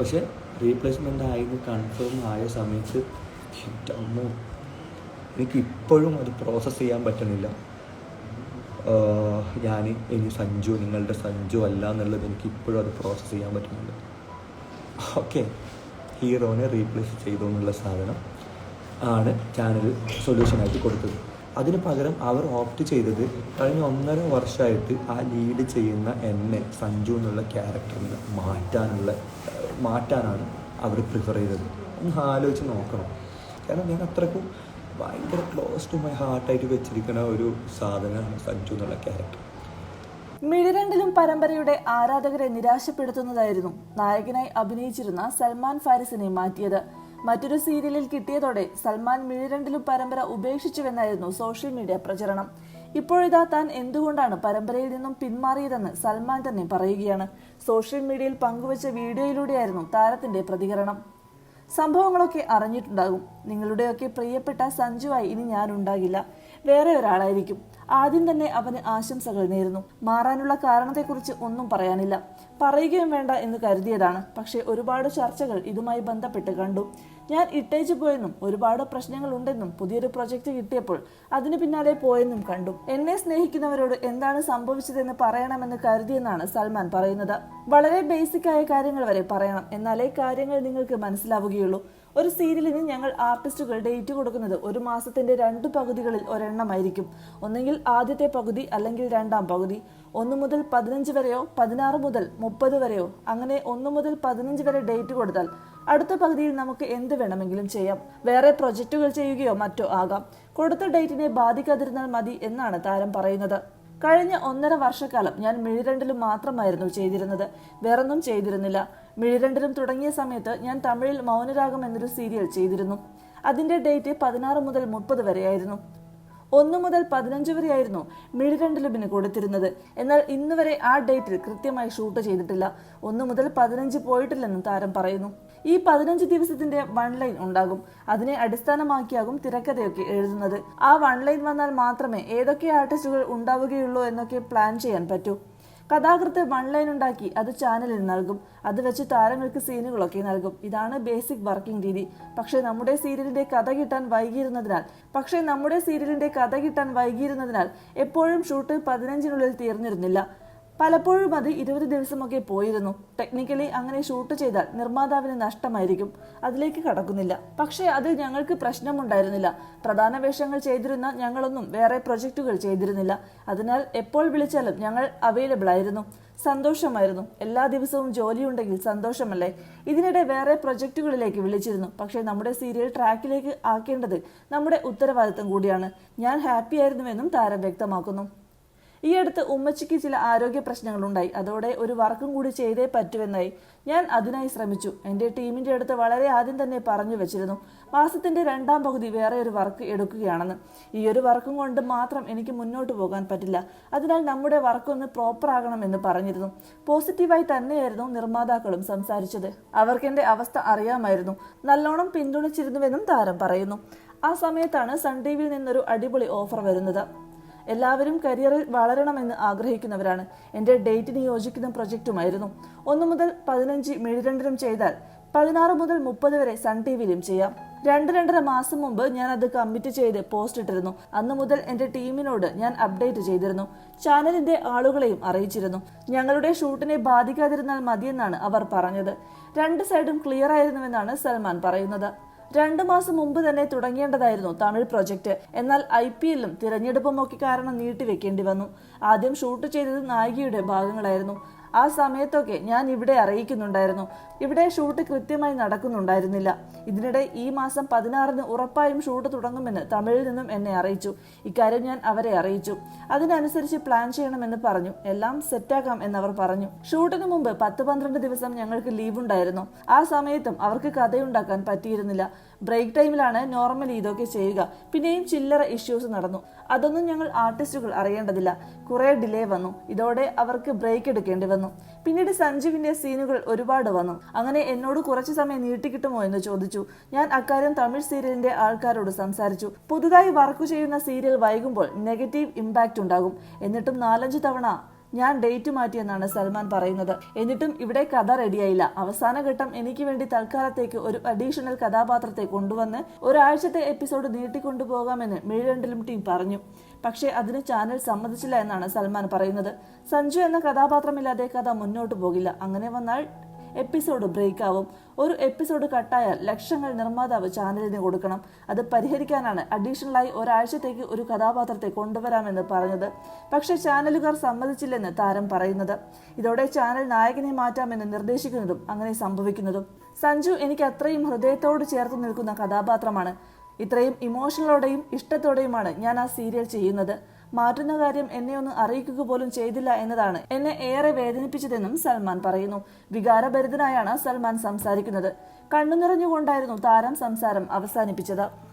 പക്ഷേ റീപ്ലേസ്മെന്റ് ആയെന്ന് കൺഫേം ആയ സമയത്ത് എന്റെ എനിക്ക് ഇപ്പോഴും അത് പ്രോസസ്സ് ചെയ്യാൻ പറ്റണില്ല. ഞാൻ ഇനി സഞ്ജു നിങ്ങളുടെ സഞ്ജു അല്ല എന്നുള്ളത് എനിക്ക് ഇപ്പോഴും അത് പ്രോസസ്സ് ചെയ്യാൻ പറ്റുന്നുണ്ട് ഓക്കെ. ഹീറോനെ റീപ്ലേസ് ചെയ്തു എന്നുള്ള സാധനം ആണ് ചാനൽ സൊല്യൂഷനായിട്ട് കൊടുത്തത്. അതിന് പകരം അവർ ഓപ്റ്റ് ചെയ്തത് കഴിഞ്ഞ ഒന്നര വർഷമായിട്ട് ആ ലീഡ് ചെയ്യുന്ന എന്നെ സഞ്ജു എന്നുള്ള ക്യാരക്ടറിനെ മാറ്റാനുള്ള മാറ്റാനാണ് അവർ പ്രിഫർ ചെയ്തത്. ഒന്ന് ആലോചിച്ച് നോക്കണം. കാരണം ഞാൻ അത്രക്കും ഭയങ്കര ക്ലോസ് ടു മൈ ഹാർട്ടായിട്ട് വെച്ചിരിക്കുന്ന ഒരു സാധനമാണ് സഞ്ജു എന്നുള്ള ക്യാരക്ടർ മിഴിരണ്ടിലും പരമ്പരയുടെ ആരാധകരെ നിരാശപ്പെടുത്തുന്നതായിരുന്നു നായകനായി അഭിനയിച്ചിരുന്ന സൽമാൻ ഫാരിസിനെ മാറ്റിയത്. മറ്റൊരു സീരിയലിൽ കിട്ടിയതോടെ സൽമാൻ മിഴിരണ്ടിലും പരമ്പര ഉപേക്ഷിച്ചുവെന്നായിരുന്നു സോഷ്യൽ മീഡിയ പ്രചരണം. ഇപ്പോഴിതാ താൻ എന്തുകൊണ്ടാണ് പരമ്പരയിൽ നിന്നും പിന്മാറിയതെന്ന് സൽമാൻ തന്നെ പറയുകയാണ്. സോഷ്യൽ മീഡിയയിൽ പങ്കുവച്ച വീഡിയോയിലൂടെയായിരുന്നു താരത്തിന്റെ പ്രതികരണം. സംഭവങ്ങളൊക്കെ അറിഞ്ഞിട്ടുണ്ടാകും. നിങ്ങളുടെയൊക്കെ പ്രിയപ്പെട്ട സഞ്ജുവായി ഇനി ഞാൻ ഉണ്ടാകില്ല വേറെ ഒരാളായിരിക്കും. ആദ്യം തന്നെ അവന് ആശംസകൾ നേരുന്നു. മാറാനുള്ള കാരണത്തെക്കുറിച്ച് ഒന്നും പറയാനില്ല. പറയുകയും വേണ്ട എന്ന് കരുതിയതാണ്. പക്ഷേ ഒരുപാട് ചർച്ചകൾ ഇതുമായി ബന്ധപ്പെട്ട് കണ്ടു. ഞാൻ ഇട്ടേച്ചു പോയെന്നും ഒരുപാട് പ്രശ്നങ്ങൾ ഉണ്ടെന്നും പുതിയൊരു പ്രൊജക്റ്റ് കിട്ടിയപ്പോൾ അതിന് പിന്നാലെ പോയെന്നും കണ്ടു. എന്നെ സ്നേഹിക്കുന്നവരോട് എന്താണ് സംഭവിച്ചതെന്ന് പറയണമെന്ന് കരുതിയെന്നാണ് സൽമാൻ പറയുന്നത്. വളരെ ബേസിക് ആയ കാര്യങ്ങൾ വരെ പറയണം. എന്നാലേ കാര്യങ്ങൾ നിങ്ങൾക്ക് മനസ്സിലാവുകയുള്ളൂ. ഒരു സീരിയലിന് ഞങ്ങൾ ആർട്ടിസ്റ്റുകൾ ഡേറ്റ് കൊടുക്കുന്നത് ഒരു മാസത്തിന്റെ രണ്ട് പകുതികളിൽ ഒരെണ്ണമായിരിക്കും. ഒന്നെങ്കിൽ ആദ്യത്തെ പകുതി അല്ലെങ്കിൽ രണ്ടാം പകുതി. ഒന്ന് മുതൽ പതിനഞ്ച് വരെയോ പതിനാറ് മുതൽ മുപ്പത് വരെയോ അങ്ങനെ ഒന്ന് മുതൽ പതിനഞ്ച് വരെ ഡേറ്റ് കൊടുത്താൽ അടുത്ത പകുതിയിൽ നമുക്ക് എന്ത് വേണമെങ്കിലും ചെയ്യാം. വേറെ പ്രൊജക്റ്റുകൾ ചെയ്യുകയോ മറ്റോ ആകാം. കൊടുത്ത ഡേറ്റിനെ ബാധിക്കാതിരുന്നാൽ മതി എന്നാണ് താരം പറയുന്നത്. കഴിഞ്ഞ ഒന്നര വർഷക്കാലം ഞാൻ മിഴിരണ്ടിലും മാത്രമായിരുന്നു ചെയ്തിരുന്നത്. വേറൊന്നും ചെയ്തിരുന്നില്ല. മിഴിരണ്ടിലും തുടങ്ങിയ സമയത്ത് ഞാൻ തമിഴിൽ മൗനരാഗം എന്നൊരു സീരിയൽ ചെയ്തിരുന്നു. അതിന്റെ ഡേറ്റ് പതിനാറ് മുതൽ മുപ്പത് വരെയായിരുന്നു. ഒന്ന് മുതൽ പതിനഞ്ച് വരെയായിരുന്നു മിഴിരണ്ടലുബിന് കൊടുത്തിരുന്നത്. എന്നാൽ ഇന്ന് വരെ ആ ഡേറ്റിൽ കൃത്യമായി ഷൂട്ട് ചെയ്തിട്ടില്ല. ഒന്ന് മുതൽ പതിനഞ്ച് പോയിട്ടില്ലെന്നും താരം പറയുന്നു. ഈ പതിനഞ്ച് ദിവസത്തിന്റെ വൺ ലൈൻ ഉണ്ടാകും. അതിനെ അടിസ്ഥാനമാക്കിയാകും തിരക്കഥയൊക്കെ എഴുതുന്നത്. ആ വൺ ലൈൻ വന്നാൽ മാത്രമേ ഏതൊക്കെ ആർട്ടിസ്റ്റുകൾ ഉണ്ടാവുകയുള്ളൂ എന്നൊക്കെ പ്ലാൻ ചെയ്യാൻ പറ്റൂ. കഥാകൃത്ത് വൺ ലൈൻ ഉണ്ടാക്കി അത് ചാനലിൽ നൽകും. അത് വെച്ച് താരങ്ങൾക്ക് സീനുകളൊക്കെ നൽകും. ഇതാണ് ബേസിക് വർക്കിംഗ് രീതി. പക്ഷേ നമ്മുടെ സീരിയലിന്റെ കഥ കിട്ടാൻ വൈകിയിരുന്നതിനാൽ പക്ഷേ നമ്മുടെ സീരിയലിന്റെ കഥ കിട്ടാൻ വൈകിയിരുന്നതിനാൽ എപ്പോഴും ഷൂട്ട് പതിനഞ്ചിനുള്ളിൽ തീർന്നിരുന്നില്ല. പലപ്പോഴും അത് ഇരുപത് ദിവസമൊക്കെ പോയിരുന്നു. ടെക്നിക്കലി അങ്ങനെ ഷൂട്ട് ചെയ്താൽ നിർമ്മാതാവിന് നഷ്ടമായിരിക്കും. അതിലേക്ക് കടക്കുന്നില്ല. പക്ഷേ അതിൽ ഞങ്ങൾക്ക് പ്രശ്നമുണ്ടായിരുന്നില്ല. പ്രധാന വേഷങ്ങൾ ചെയ്തിരുന്ന ഞങ്ങളൊന്നും വേറെ പ്രൊജക്റ്റുകൾ ചെയ്തിരുന്നില്ല. അതിനാൽ എപ്പോൾ വിളിച്ചാലും ഞങ്ങൾ അവൈലബിൾ ആയിരുന്നു. സന്തോഷമായിരുന്നു. എല്ലാ ദിവസവും ജോലിയുണ്ടെങ്കിൽ സന്തോഷമല്ലേ? ഇതിനിടെ വേറെ പ്രൊജക്റ്റുകളിലേക്ക് വിളിച്ചിരുന്നു. പക്ഷേ നമ്മുടെ സീരിയൽ ട്രാക്കിലേക്ക് ആക്കേണ്ടത് നമ്മുടെ ഉത്തരവാദിത്തം കൂടിയാണ്. ഞാൻ ഹാപ്പിയായിരുന്നുവെന്നും താരം വ്യക്തമാക്കുന്നു. ഈ അടുത്ത് ഉമ്മച്ചിക്ക് ചില ആരോഗ്യ പ്രശ്നങ്ങളുണ്ടായി. അതോടെ ഒരു വർക്കും കൂടി ചെയ്തേ പറ്റുമെന്നായി ഞാൻ അതിനായി ശ്രമിച്ചു. എന്റെ ടീമിന്റെ അടുത്ത് വളരെ ആദ്യം തന്നെ പറഞ്ഞു വെച്ചിരുന്നു. മാസത്തിന്റെ രണ്ടാം പകുതി വേറെ ഒരു വർക്ക് എടുക്കുകയാണെന്ന്. ഈ ഒരു വർക്കും കൊണ്ട് മാത്രം എനിക്ക് മുന്നോട്ട് പോകാൻ പറ്റില്ല. അതിനാൽ നമ്മുടെ വർക്കൊന്ന് പ്രോപ്പർ ആകണമെന്ന് പറഞ്ഞിരുന്നു. പോസിറ്റീവായി തന്നെയായിരുന്നു നിർമ്മാതാക്കളും സംസാരിച്ചത്. അവർക്ക് എന്റെ അവസ്ഥ അറിയാമായിരുന്നു. നല്ലോണം പിന്തുണച്ചിരുന്നുവെന്നും താരം പറയുന്നു. ആ സമയത്താണ് സൺ ടി വിയിൽ നിന്നൊരു അടിപൊളി ഓഫർ വരുന്നത്. എല്ലാവരും കരിയറിൽ വളരണമെന്ന് ആഗ്രഹിക്കുന്നവരാണ്. എന്റെ ഡേറ്റ് യോജിക്കുന്ന പ്രൊജക്റ്റുമായിരുന്നു. ഒന്നു മുതൽ പതിനഞ്ച് മെഴുരണ്ടിലും ചെയ്താൽ പതിനാറ് മുതൽ മുപ്പത് വരെ സൺ ടി വിയിലും ചെയ്യാം. രണ്ട് രണ്ടര മാസം മുമ്പ് ഞാൻ അത് കമ്മിറ്റ് ചെയ്ത് പോസ്റ്റ് ഇട്ടിരുന്നു. അന്ന് മുതൽ എന്റെ ടീമിനോട് ഞാൻ അപ്ഡേറ്റ് ചെയ്തിരുന്നു. ചാനലിന്റെ ആളുകളെയും അറിയിച്ചിരുന്നു. ഞങ്ങളുടെ ഷൂട്ടിനെ ബാധിക്കാതിരുന്നാൽ മതിയെന്നാണ് അവർ പറഞ്ഞത്. രണ്ട് സൈഡും ക്ലിയർ ആയിരുന്നുവെന്നാണ് സൽമാൻ പറയുന്നത്. രണ്ടു മാസം മുമ്പ് തന്നെ തുടങ്ങേണ്ടതായിരുന്നു തമിഴ് പ്രൊജക്ട്. എന്നാൽ ഐ പി എല്ലും തിരഞ്ഞെടുപ്പും ഒക്കെ കാരണം നീട്ടിവെക്കേണ്ടി വന്നു. ആദ്യം ഷൂട്ട് ചെയ്തത് നായികയുടെ ഭാഗങ്ങളായിരുന്നു. ആ സമയത്തൊക്കെ ഞാൻ ഇവിടെ അറിയിക്കുന്നുണ്ടായിരുന്നു. ഇവിടെ ഷൂട്ട് കൃത്യമായി നടക്കുന്നുണ്ടായിരുന്നില്ല. ഇതിനിടെ ഈ മാസം പതിനാറിന് ഉറപ്പായും ഷൂട്ട് തുടങ്ങുമെന്ന് തമിഴിൽ നിന്നും എന്നെ അറിയിച്ചു. ഇക്കാര്യം ഞാൻ അവരെ അറിയിച്ചു. അതിനനുസരിച്ച് പ്ലാൻ ചെയ്യണമെന്ന് പറഞ്ഞു. എല്ലാം സെറ്റാക്കാം എന്നവർ പറഞ്ഞു. ഷൂട്ടിന് മുമ്പ് പത്ത് പന്ത്രണ്ട് ദിവസം ഞങ്ങൾക്ക് ലീവ് ഉണ്ടായിരുന്നു ആ സമയത്തും അവർക്ക് കഥയുണ്ടാക്കാൻ പറ്റിയിരുന്നില്ല. ബ്രേക്ക് ടൈമിലാണ് നോർമലി ഇതൊക്കെ ചെയ്യുക. പിന്നെയും ചില്ലറ ഇഷ്യൂസ് നടന്നു. അതൊന്നും ഞങ്ങൾ ആർട്ടിസ്റ്റുകൾ അറിയേണ്ടതില്ല. കുറേ ഡിലേ വന്നു. ഇതോടെ അവർക്ക് ബ്രേക്ക് എടുക്കേണ്ടി വന്നു. പിന്നീട് സഞ്ജുവിന്റെ സീനുകൾ ഒരുപാട് വന്നു. അങ്ങനെ എന്നോട് കുറച്ച് സമയം നീട്ടിക്കിട്ടുമോ എന്ന് ചോദിച്ചു. ഞാൻ അക്കാര്യം തമിഴ് സീരിയലിന്റെ ആൾക്കാരോട് സംസാരിച്ചു. പുതുതായി വർക്ക് ചെയ്യുന്ന സീരിയൽ വൈകുമ്പോൾ നെഗറ്റീവ് ഇമ്പാക്റ്റ് ഉണ്ടാകും. എന്നിട്ടും നാലഞ്ച് തവണ ഞാൻ ഡേറ്റ് മാറ്റിയെന്നാണ് സൽമാൻ പറയുന്നത്. എന്നിട്ടും ഇവിടെ കഥ റെഡിയായില്ല. അവസാന ഘട്ടം എനിക്ക് വേണ്ടി തൽക്കാലത്തേക്ക് ഒരു അഡീഷണൽ കഥാപാത്രത്തെ കൊണ്ടുവന്ന് ഒരാഴ്ചത്തെ എപ്പിസോഡ് നീട്ടിക്കൊണ്ടുപോകാമെന്ന് മിഴിരണ്ടിലും ടീം പറഞ്ഞു. പക്ഷേ അതിന് ചാനൽ സമ്മതിച്ചില്ല എന്നാണ് സൽമാൻ പറയുന്നത്. സഞ്ജു എന്ന കഥാപാത്രമില്ലാതെ കഥ മുന്നോട്ട് പോകില്ല. അങ്ങനെ വന്നാൽ എപ്പിസോഡ് ബ്രേക്ക് ആവും ഒരു എപ്പിസോഡ് കട്ടായാൽ ലക്ഷങ്ങൾ നിർമ്മാതാവ് ചാനലിന് കൊടുക്കണം. അത് പരിഹരിക്കാനാണ് അഡീഷണലായി ഒരാഴ്ചത്തേക്ക് ഒരു കഥാപാത്രത്തെ കൊണ്ടുവരാമെന്ന് പറഞ്ഞത്. പക്ഷേ ചാനലുകാർ സമ്മതിച്ചില്ലെന്ന് താരം പറയുന്നത്. ഇതോടെ ചാനൽ നായകനെ മാറ്റാമെന്ന് നിർദ്ദേശിക്കുന്നതും അങ്ങനെ സംഭവിക്കുന്നതും. സഞ്ജു എനിക്ക് അത്രയും ഹൃദയത്തോട് ചേർത്ത് നിൽക്കുന്ന കഥാപാത്രമാണ്. ഇത്രയും ഇമോഷണലോടെയും ഇഷ്ടത്തോടെയുമാണ് ഞാൻ ആ സീരിയൽ ചെയ്യുന്നത്. മാറ്റുന്ന കാര്യം എന്നെ ഒന്ന് അറിയിക്കുക പോലും ചെയ്തില്ല എന്നതാണ് എന്നെ ഏറെ വേദനിപ്പിച്ചതെന്നും സൽമാൻ പറയുന്നു. വികാരഭരിതനായാണ് സൽമാൻ സംസാരിക്കുന്നത്. കണ്ണു നിറഞ്ഞുകൊണ്ടായിരുന്നു താരം സംസാരം അവസാനിപ്പിച്ചത്.